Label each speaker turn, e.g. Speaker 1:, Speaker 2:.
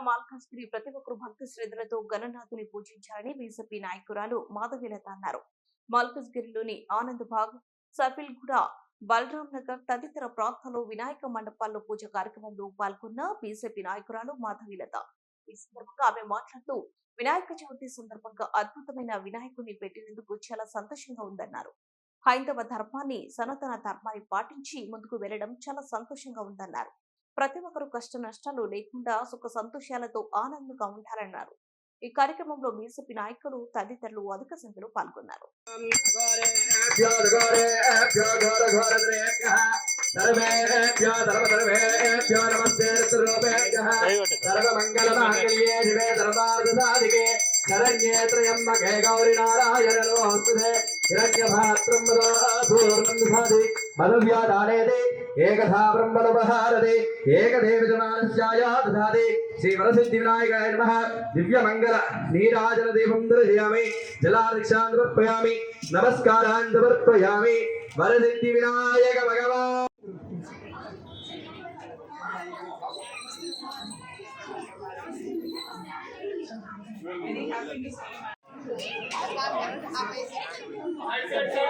Speaker 1: కాళహస్త్రి ప్రతి ఒక్కరు భక్తి శ్రద్ధలతో గణనాథుని పూజించారని బీజేపీ నాయకురాలు మాధవీలత అన్నారు. మల్కజ్గిరిలోని ఆనంద్ బాగ్ సఫిల్గూడ బలరాం నగర్ తదితర ప్రాంతాల్లో వినాయక మండపాల్లో పూజ కార్యక్రమంలో పాల్గొన్న బీజేపీ నాయకురాలు మాధవీలత. ఈ సందర్భంగా ఆమె మాట్లాడుతూ వినాయక చవితి సందర్భంగా అద్భుతమైన వినాయకుడిని పెట్టినందుకు చాలా సంతోషంగా ఉందన్నారు. హైందవ ధర్మాన్ని సనాతన ధర్మాన్ని పాటించి ముందుకు వెళ్ళడం చాలా సంతోషంగా ఉందన్నారు. ప్రతి ఒక్కరు కష్ట నష్టాలు లేకుండా సుఖ సంతోషాలతో ఆనందంగా ఉండాలన్నారు ఈ కార్యక్రమంలో బీజేపీ నాయకులు తదితరులు అధిక సంఖ్యలో పాల్గొన్నారు.
Speaker 2: గౌరి నారాయణ మనువ్యాదానేదే ఏకథా బ్రహ్మనుపహారదే ఏకదేవిజమానస్యాయ దధాదే శ్రీ వరసిద్ధి వినాయకాయ నమ దివ్యమంగళ నీరాజన దీపం దర్శయామి జలార్క్షాన్ సమర్పయామి నమస్కారాన్ సమర్పయామి వరసిద్ధి వినాయక భగవా
Speaker 3: Thank
Speaker 4: you.